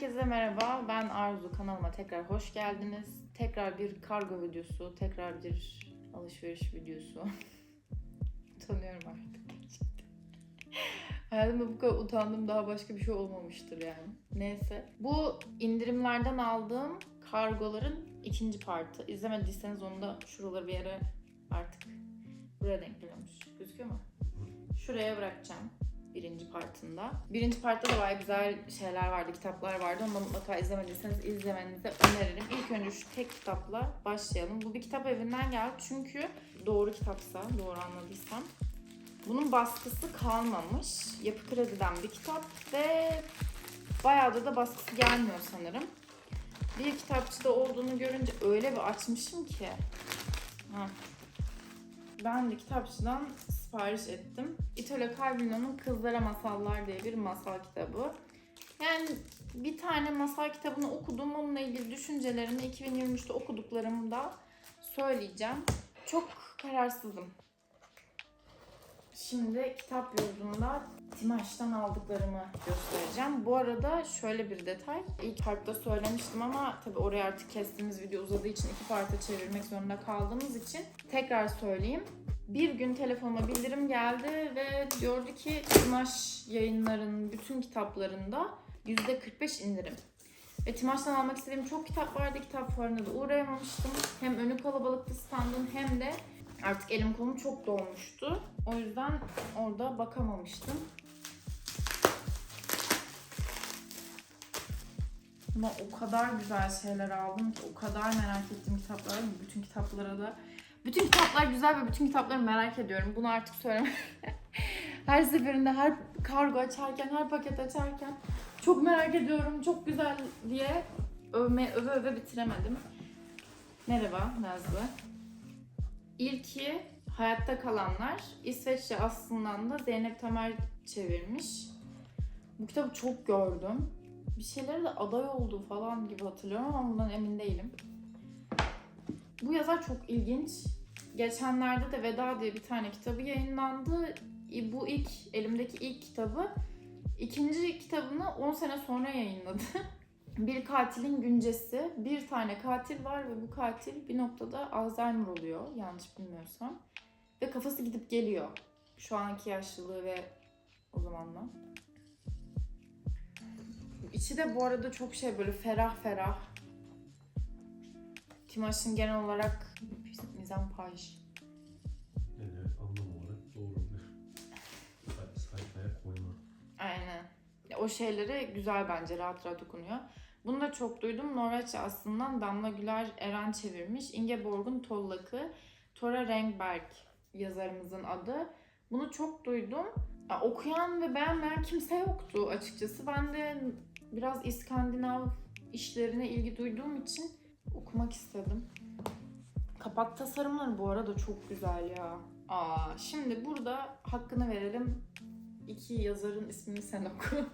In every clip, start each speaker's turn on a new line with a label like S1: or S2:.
S1: Herkese merhaba. Ben Arzu. Kanalıma tekrar hoş geldiniz. Tekrar bir kargo videosu, tekrar bir alışveriş videosu. Utanıyorum artık. Hayatımda bu kadar utandım daha başka bir şey olmamıştır yani. Neyse. Bu indirimlerden aldığım kargoların ikinci partı. İzlemediyseniz onu da şuraları bir yere artık buraya denk geliyormuş. Gözüküyor mu? Şuraya bırakacağım birinci partında. Birinci partta da bayağı güzel şeyler vardı, kitaplar vardı. Onu da mutlaka izlemediyseniz izlemenizi öneririm. İlk önce şu tek kitapla başlayalım. Bu bir kitap evinden geldi çünkü doğru kitapsa, doğru anladıysam. Bunun baskısı kalmamış. Yapı Kredi'den bir kitap ve bayağı da baskısı gelmiyor sanırım. Bir kitapçıda olduğunu görünce öyle bir açmışım ki. Ha. Ben de kitapçıdan sipariş ettim. Italo Calvino'nun Kızlara Masallar diye bir masal kitabı. Yani bir tane masal kitabını okudum. Onunla ilgili düşüncelerimi 2023'te okuduklarımda söyleyeceğim. Çok kararsızım. Şimdi kitap yurdunda Timaş'tan aldıklarımı göstereceğim. Bu arada şöyle bir detay. İlk partta söylemiştim ama tabii oraya artık kestiğimiz video uzadığı için iki parta çevirmek zorunda kaldığımız için tekrar söyleyeyim. Bir gün telefonuma bildirim geldi ve diyordu ki Timaş yayınlarının bütün kitaplarında %45 indirim. Ve Timaş'tan almak istediğim çok kitap vardı. Kitap fuarına da uğrayamamıştım. Hem önü kalabalıktı standın hem de artık elim kolum çok dolmuştu. O yüzden orada bakamamıştım. Ama o kadar güzel şeyler aldım ki, o kadar merak ettiğim kitaplar var. Bütün kitaplara da bütün kitaplar güzel ve bütün kitapları merak ediyorum. Bunu artık söyleme. her seferinde her kargo açarken, her paket açarken çok merak ediyorum. Çok güzel diye övme, öve öve bitiremedim. Merhaba Nazlı. İlki Hayatta Kalanlar. İsveççe aslından da Zeynep Tamer çevirmiş. Bu kitabı çok gördüm. Bir şeylere de aday olduğu falan gibi hatırlıyorum ama bundan emin değilim. Bu yazar çok ilginç. Geçenlerde de Veda diye bir tane kitabı yayınlandı. Bu ilk, elimdeki ilk kitabı. İkinci kitabını 10 sene sonra yayınladı. bir katilin güncesi. Bir tane katil var ve bu katil bir noktada Alzheimer oluyor. Yanlış bilmiyorsam. Ve kafası gidip geliyor. Şu anki yaşlılığı ve o zamanla. İçi de bu arada çok şey böyle ferah ferah. Timaş'ın genel olarak mizampaj.
S2: Yani anlam olarak doğrudur. Say- Sayfaya koyma.
S1: Aynen. O şeyleri güzel bence rahat rahat okunuyor. Bunu da çok duydum. Norveççe aslında Damla Güler Eren çevirmiş. Ingeborg'un Tollak'ı. Tora Rengberg yazarımızın adı. Bunu çok duydum. Ya, okuyan ve beğenmeyen kimse yoktu açıkçası. Ben de biraz İskandinav işlerine ilgi duyduğum için okumak istedim. Kapak tasarımları bu arada çok güzel ya. Aa, şimdi burada hakkını verelim. İki yazarın ismini sen oku.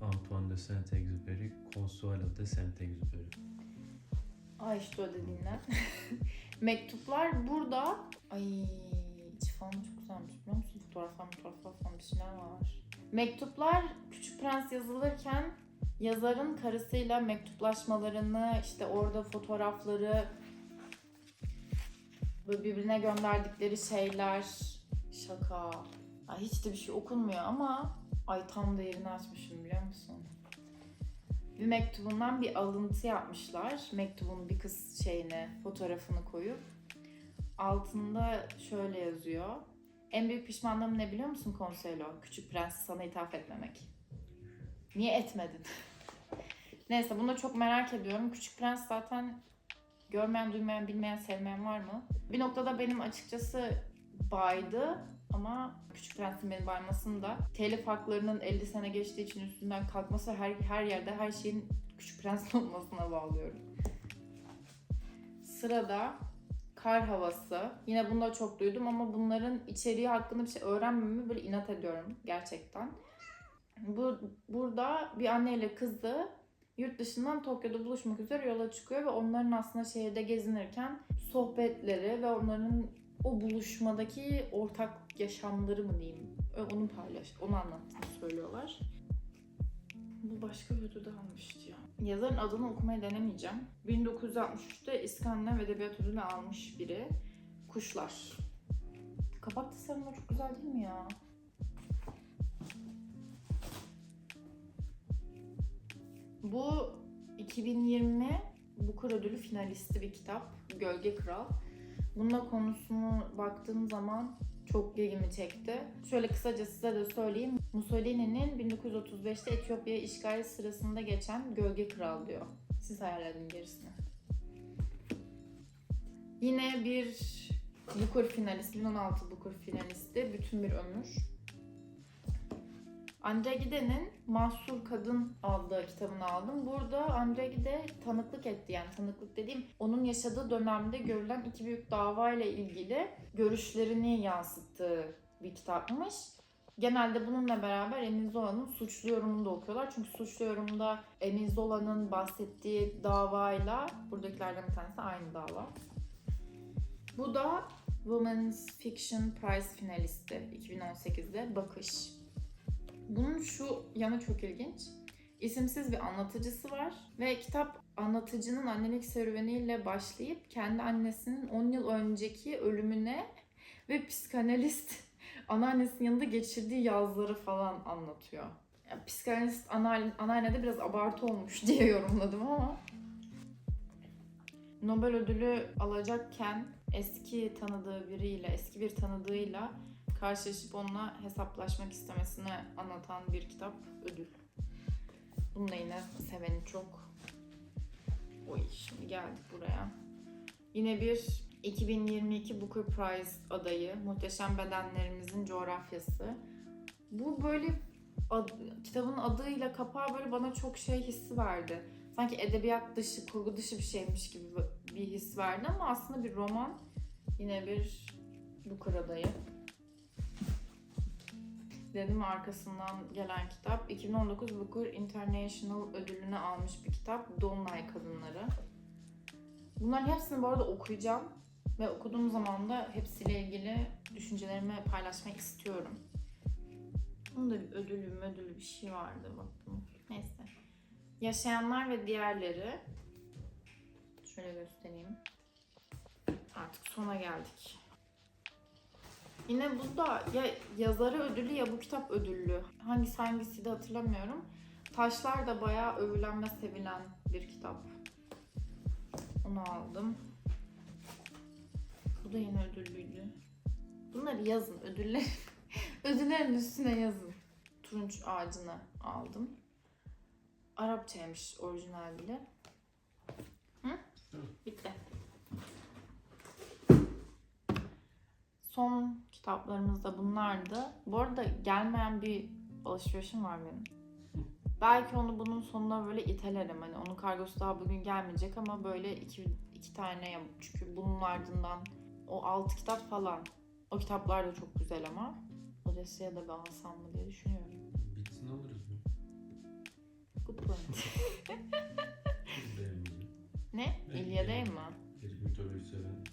S2: Antoine de Saint-Exupéry, Consuelo de Saint-Exupéry.
S1: Ay işte o dediğinler. Mektuplar burada. Ay içi falan çok güzelmiş biliyor musun? Fotoğraflar fotoğraflar falan bir şeyler var. Mektuplar Küçük Prens yazılırken yazarın karısıyla mektuplaşmalarını işte orada fotoğrafları böyle birbirine gönderdikleri şeyler şaka. Ay hiç de bir şey okunmuyor ama ay tam da yerini açmışım biliyor musun? bir mektubundan bir alıntı yapmışlar. Mektubun bir kız şeyine fotoğrafını koyup altında şöyle yazıyor. En büyük pişmanlığım ne biliyor musun Consuelo? Küçük prens sana ithaf etmemek. Niye etmedin? Neyse bunu da çok merak ediyorum. Küçük Prens zaten görmeyen, duymayan, bilmeyen, sevmeyen var mı? Bir noktada benim açıkçası baydı ama Küçük Prens'in beni baymasını da telif haklarının 50 sene geçtiği için üstünden kalkması her, her yerde her şeyin Küçük Prens olmasına bağlıyorum. Sırada Kar Havası. Yine bunu da çok duydum ama bunların içeriği hakkında bir şey öğrenmemi böyle inat ediyorum gerçekten. Bu, burada bir anneyle kızı yurt dışından Tokyo'da buluşmak üzere yola çıkıyor ve onların aslında şehirde gezinirken sohbetleri ve onların o buluşmadaki ortak yaşamları mı diyeyim onu paylaş, onu anlattığını söylüyorlar. Bu başka bir ödülde almıştı ya. Yazarın adını okumaya denemeyeceğim. 1963'te İskandinav Edebiyat Ödülü almış biri. Kuşlar. Kapak tasarımı çok güzel değil mi ya? Bu 2020 Booker Ödülü finalisti bir kitap. Gölge Kral. Bununla konusunu baktığım zaman çok ilgimi çekti. Şöyle kısaca size de söyleyeyim. Mussolini'nin 1935'te Etiyopya işgali sırasında geçen Gölge Kral diyor. Siz hayal edin gerisini. Yine bir Booker finalisti, 2016 Booker finalisti Bütün Bir Ömür. Andre Gide'nin Mahsur Kadın adlı kitabını aldım. Burada Andre Gide tanıklık etti. Yani tanıklık dediğim onun yaşadığı dönemde görülen iki büyük dava ile ilgili görüşlerini yansıttığı bir kitapmış. Genelde bununla beraber Emil Zola'nın suçlu yorumunu da okuyorlar. Çünkü suçlu yorumda Emil Zola'nın bahsettiği davayla buradakilerden bir tanesi aynı dava. Bu da Women's Fiction Prize finalisti 2018'de Bakış. Bunun şu yanı çok ilginç. İsimsiz bir anlatıcısı var ve kitap anlatıcının annelik serüveniyle başlayıp kendi annesinin 10 yıl önceki ölümüne ve psikanalist anneannesinin yanında geçirdiği yazları falan anlatıyor. Yani psikanalist anneanne, anneannede biraz abartı olmuş diye yorumladım ama Nobel ödülü alacakken eski tanıdığı biriyle, eski bir tanıdığıyla karşılaşıp onunla hesaplaşmak istemesini anlatan bir kitap ödül. Bunu yine seveni çok. Oy şimdi geldik buraya. Yine bir 2022 Booker Prize adayı Muhteşem Bedenlerimizin Coğrafyası. Bu böyle ad- kitabın adıyla kapağı böyle bana çok şey hissi verdi. Sanki edebiyat dışı, kurgu dışı bir şeymiş gibi bir his verdi ama aslında bir roman. Yine bir Booker adayı dedim arkasından gelen kitap 2019 Booker International ödülünü almış bir kitap Dolunay Kadınları. Bunların hepsini bu arada okuyacağım ve okuduğum zaman da hepsiyle ilgili düşüncelerimi paylaşmak istiyorum. Bunun da bir ödülü ödülü bir şey vardı baktım. Neyse. Yaşayanlar ve diğerleri. Şöyle göstereyim. Artık sona geldik. Yine bu da ya yazarı ödüllü ya bu kitap ödüllü. Hangisi hangisi de hatırlamıyorum. Taşlar da bayağı övülen ve sevilen bir kitap. Onu aldım. Bu da yine ödüllüydü. Bunları yazın ödüller. Ödüllerin üstüne yazın. Turunç ağacını aldım. Arapçaymış orijinal bile. Hı? Bitti. Son kitaplarımız da bunlardı. Bu arada gelmeyen bir alışverişim var benim. Belki onu bunun sonuna böyle itelerim. Hani onun kargosu daha bugün gelmeyecek ama böyle iki, iki tane yap- çünkü bunun ardından o altı kitap falan. O kitaplar da çok güzel ama. Odessa'ya da bir alsam mı diye düşünüyorum.
S2: Bitsin alırız mı?
S1: Good point.
S2: İçin.
S1: ne?
S2: Ben
S1: İlya değil
S2: giderim.
S1: mi?
S2: Erik mitoloji seven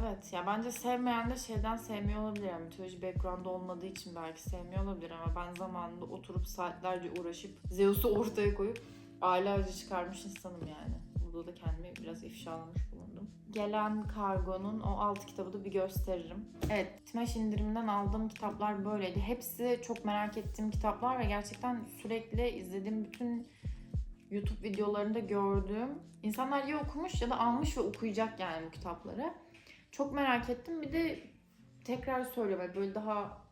S1: Evet ya bence sevmeyen de şeyden sevmiyor olabilir. Yani mitoloji background olmadığı için belki sevmiyor olabilir ama ben zamanında oturup saatlerce uğraşıp Zeus'u ortaya koyup aylarca çıkarmış insanım yani. Burada da kendimi biraz ifşalamış bulundum. Gelen kargonun o alt kitabı da bir gösteririm. Evet, Timaş indiriminden aldığım kitaplar böyleydi. Hepsi çok merak ettiğim kitaplar ve gerçekten sürekli izlediğim bütün YouTube videolarında gördüğüm insanlar ya okumuş ya da almış ve okuyacak yani bu kitapları. Çok merak ettim. Bir de tekrar söylüyorum böyle daha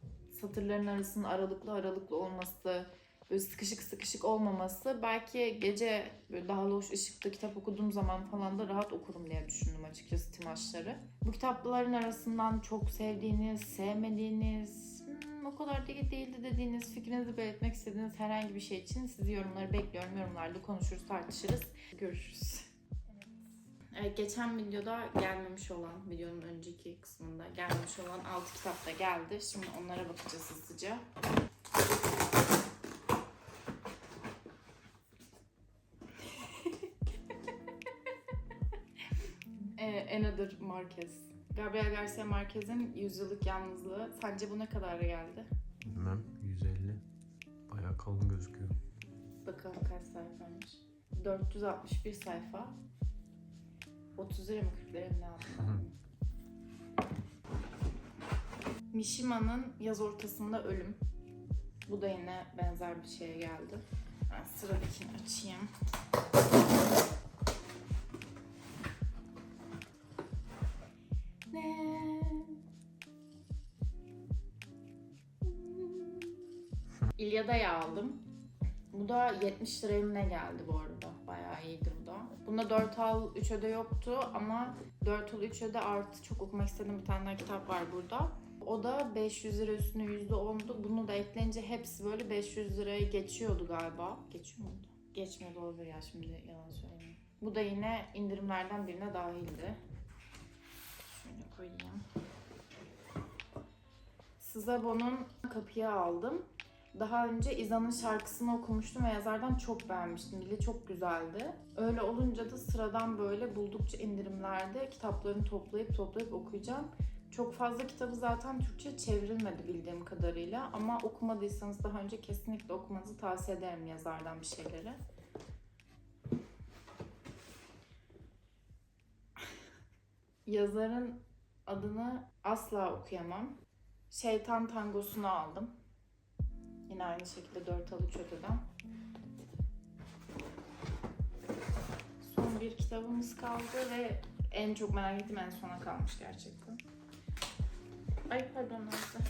S1: satırların arasının aralıklı aralıklı olması, böyle sıkışık sıkışık olmaması belki gece böyle daha loş ışıkta kitap okuduğum zaman falan da rahat okurum diye düşündüm açıkçası Timaşları. Bu kitapların arasından çok sevdiğiniz, sevmediğiniz, "Hmm, o kadar değil değildi dediğiniz, fikrinizi belirtmek istediğiniz herhangi bir şey için sizi yorumları bekliyorum. Yorumlarda konuşuruz, tartışırız. Görüşürüz. Geçen videoda gelmemiş olan, videonun önceki kısmında gelmemiş olan 6 kitap da geldi. Şimdi onlara bakacağız hızlıca. ee, Another Marquez. Gabriel Garcia Marquez'in Yüzyıllık Yalnızlığı. Sence bu ne kadar geldi?
S2: Bilmem 150. Bayağı kalın gözüküyor.
S1: Bakalım kaç sayfaymış. 461 sayfa. 30 lira mı 40 lira mı ne aldım? Mishima'nın yaz ortasında ölüm. Bu da yine benzer bir şeye geldi. Ben sıradakini açayım. Ne? İlyada'yı aldım. Bu da 70 liraya ne geldi bu arada. Bayağı iyiydi. Bunda 4 al 3 öde yoktu ama 4 al 3 öde artı çok okumak istediğim bir tane kitap var burada. O da 500 lira üstüne %10'du. Bunu da eklenince hepsi böyle 500 liraya geçiyordu galiba. Geçiyor muydu? Geçmiyordu olabilir ya şimdi yalan söyleyeyim. Bu da yine indirimlerden birine dahildi. Şöyle koyayım. Sızabon'un kapıya aldım. Daha önce İza'nın şarkısını okumuştum ve yazardan çok beğenmiştim. Dili çok güzeldi. Öyle olunca da sıradan böyle buldukça indirimlerde kitaplarını toplayıp toplayıp okuyacağım. Çok fazla kitabı zaten Türkçe çevrilmedi bildiğim kadarıyla ama okumadıysanız daha önce kesinlikle okumanızı tavsiye ederim yazardan bir şeyleri. Yazarın adını asla okuyamam. Şeytan Tangosu'nu aldım. Yine aynı şekilde 4 al 3 ödeden. Son bir kitabımız kaldı ve en çok merak ettiğim en sona kalmış gerçekten. Ay pardon Nazlı.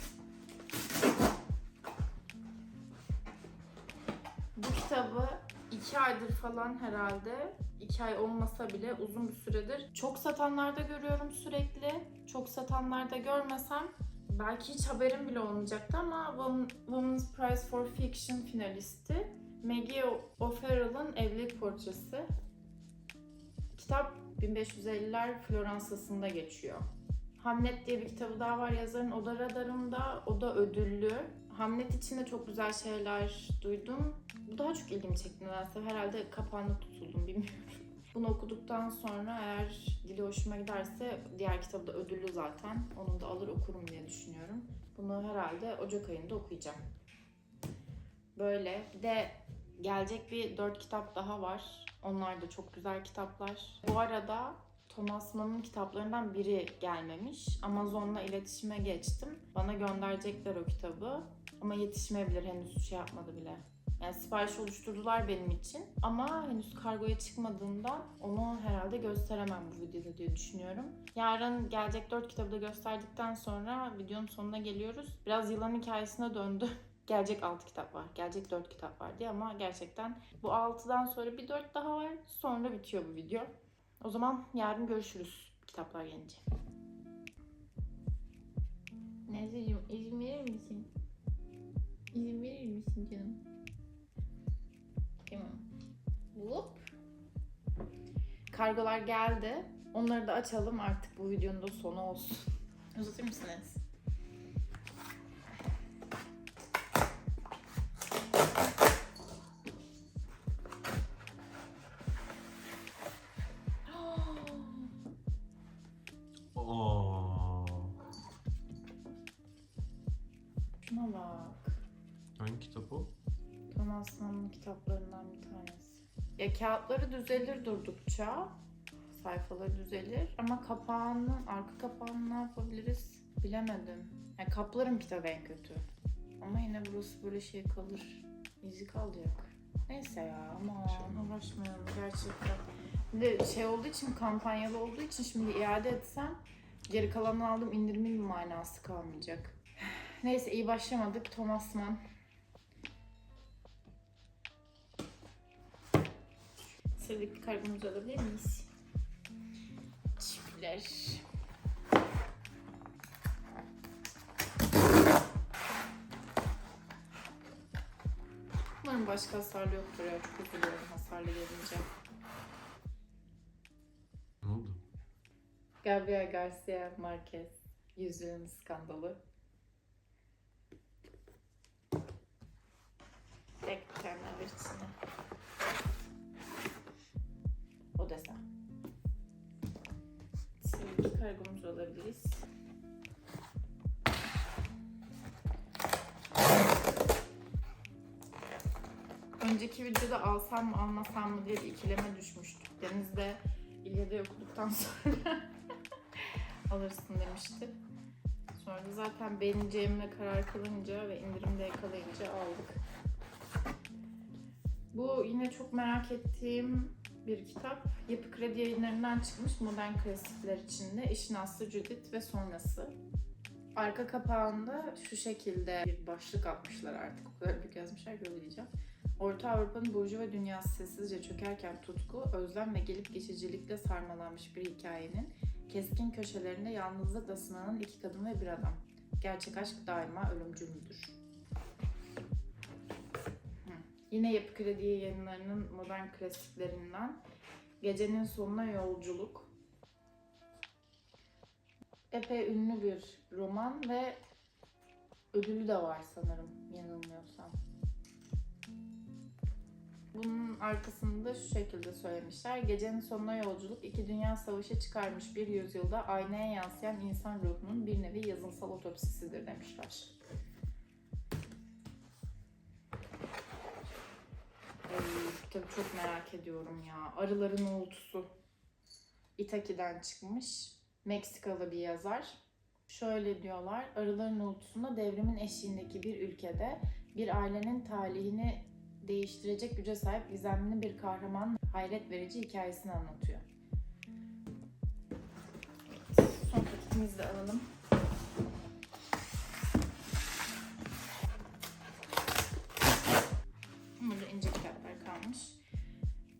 S1: Bu kitabı iki aydır falan herhalde iki ay olmasa bile uzun bir süredir çok satanlarda görüyorum sürekli. Çok satanlarda görmesem belki hiç haberim bile olmayacaktı ama Wom- Women's Prize for Fiction finalisti Maggie O'Farrell'ın evlilik portresi. Kitap 1550'ler Floransa'sında geçiyor. Hamlet diye bir kitabı daha var yazarın. O da radarımda. O da ödüllü. Hamlet için de çok güzel şeyler duydum. Bu daha çok ilgimi çekti nedense. Herhalde kapağına tutuldum bilmiyorum. Bunu okuduktan sonra eğer dili hoşuma giderse diğer kitabı da ödüllü zaten. Onu da alır okurum diye düşünüyorum. Bunu herhalde Ocak ayında okuyacağım. Böyle. Bir de gelecek bir dört kitap daha var. Onlar da çok güzel kitaplar. Bu arada Thomas Mann'ın kitaplarından biri gelmemiş. Amazon'la iletişime geçtim. Bana gönderecekler o kitabı. Ama yetişmeyebilir henüz şey yapmadı bile. Yani sipariş oluşturdular benim için. Ama henüz kargoya çıkmadığından onu herhalde gösteremem bu videoda diye düşünüyorum. Yarın gelecek 4 kitabı da gösterdikten sonra videonun sonuna geliyoruz. Biraz yılan hikayesine döndü. Gelecek 6 kitap var. Gelecek 4 kitap var diye ama gerçekten bu 6'dan sonra bir 4 daha var. Sonra bitiyor bu video. O zaman yarın görüşürüz kitaplar gelince. Nezih'cim izin verir misin? İzin verir misin canım? Tamam. Hop. Kargolar geldi. Onları da açalım artık bu videonun da sonu olsun. Uzatır mısınız?
S2: Aa,
S1: Şuna bak.
S2: hangi kitap o?
S1: Thomas Mann'ın kitaplarından bir tanesi. Ya kağıtları düzelir durdukça. Sayfaları düzelir. Ama kapağını, arka kapağını ne yapabiliriz bilemedim. Yani kaplarım kitabı en kötü. Ama yine burası böyle şey kalır. İzi kalacak. Neyse ya ama uğraşmayalım gerçekten. Bir de şey olduğu için kampanyalı olduğu için şimdi iade etsem geri kalanını aldım indirimin bir manası kalmayacak. Neyse iyi başlamadık. Thomas Mann Sıradaki kargomuzu alabilir miyiz? Teşekkürler. Umarım başka hasarlı yoktur ya. Çok üzülüyorum hasarlı gelince.
S2: Ne oldu?
S1: Gabriel Garcia Marquez. Yüzüğün skandalı. Tek bir tane desen. Sıradaki kargomuzu alabiliriz. önceki videoda alsam mı almasam mı diye bir ikileme düşmüştük. Deniz de İlyada'yı okuduktan sonra alırsın demişti. Sonra da zaten beğeneceğimle karar kılınca ve indirimde yakalayınca aldık. Bu yine çok merak ettiğim bir kitap. Yapı Kredi yayınlarından çıkmış modern klasikler içinde. İşin Aslı Judith ve sonrası. Arka kapağında şu şekilde bir başlık atmışlar artık. O kadar büyük yazmışlar ki öyle. Orta Avrupa'nın burjuva dünyası sessizce çökerken tutku, özlem ve gelip geçicilikle sarmalanmış bir hikayenin keskin köşelerinde yalnızlıkla sınanan iki kadın ve bir adam. Gerçek aşk daima ölümcül müdür? Yine Yapı Kredi yayınlarının modern klasiklerinden Gecenin Sonuna Yolculuk. Epey ünlü bir roman ve ödülü de var sanırım yanılmıyorsam. Bunun arkasında şu şekilde söylemişler. Gecenin sonuna yolculuk iki dünya savaşı çıkarmış bir yüzyılda aynaya yansıyan insan ruhunun bir nevi yazınsal otopsisidir demişler. Tabii çok merak ediyorum ya. Arıların uğultusu. Itaki'den çıkmış. Meksikalı bir yazar. Şöyle diyorlar. Arıların uğultusunda devrimin eşiğindeki bir ülkede bir ailenin talihini değiştirecek güce sahip gizemli bir kahraman hayret verici hikayesini anlatıyor. Son paketimizi de alalım.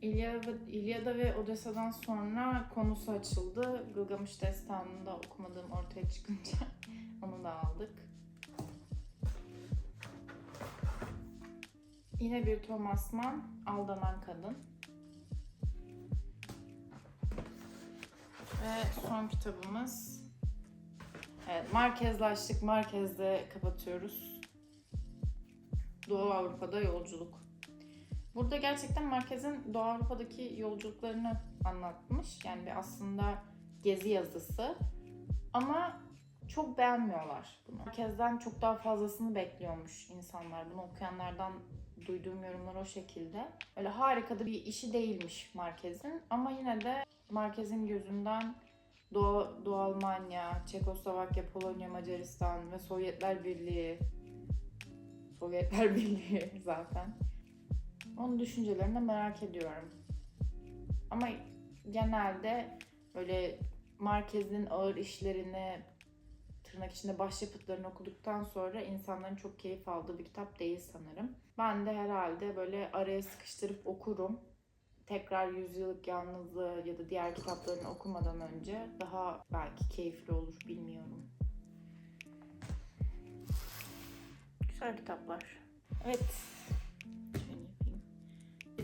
S1: İlyada, İlyada ve Odessa'dan sonra konusu açıldı. Gılgamış Destanı'nı da okumadığım ortaya çıkınca onu da aldık. Yine bir Thomas Mann, Aldanan Kadın. Ve son kitabımız. Evet, Markezlaştık. Markez'de kapatıyoruz. Doğu Avrupa'da yolculuk. Burada gerçekten Markez'in Doğu Avrupa'daki yolculuklarını anlatmış. Yani bir aslında gezi yazısı. Ama çok beğenmiyorlar bunu. Markez'den çok daha fazlasını bekliyormuş insanlar. Bunu okuyanlardan duyduğum yorumlar o şekilde. Öyle harika da bir işi değilmiş Markez'in. Ama yine de Markez'in gözünden Doğu, Doğu Almanya, Çekoslovakya, Polonya, Macaristan ve Sovyetler Birliği Sovyetler Birliği zaten. Onun düşüncelerini merak ediyorum. Ama genelde böyle Markez'in ağır işlerini tırnak içinde başyapıtlarını okuduktan sonra insanların çok keyif aldığı bir kitap değil sanırım. Ben de herhalde böyle araya sıkıştırıp okurum. Tekrar Yüzyıllık Yalnızlığı ya da diğer kitaplarını okumadan önce daha belki keyifli olur bilmiyorum. Güzel kitaplar. Evet.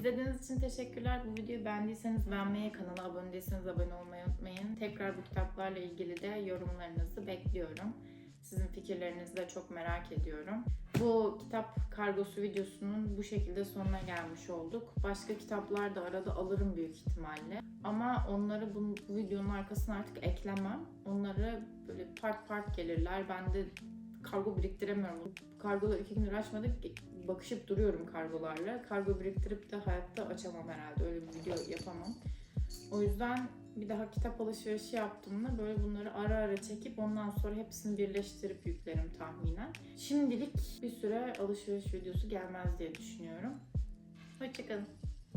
S1: İzlediğiniz için teşekkürler. Bu videoyu beğendiyseniz beğenmeyi, kanala abone değilseniz abone olmayı unutmayın. Tekrar bu kitaplarla ilgili de yorumlarınızı bekliyorum. Sizin fikirlerinizi de çok merak ediyorum. Bu kitap kargosu videosunun bu şekilde sonuna gelmiş olduk. Başka kitaplar da arada alırım büyük ihtimalle. Ama onları bu, videonun arkasına artık eklemem. Onları böyle part part gelirler. Ben de kargo biriktiremiyorum. Kargoda iki gündür açmadık. Bakışıp duruyorum kargolarla. Kargo biriktirip de hayatta açamam herhalde. Öyle bir video yapamam. O yüzden bir daha kitap alışverişi yaptığımda böyle bunları ara ara çekip ondan sonra hepsini birleştirip yüklerim tahminen. Şimdilik bir süre alışveriş videosu gelmez diye düşünüyorum. Hoşçakalın.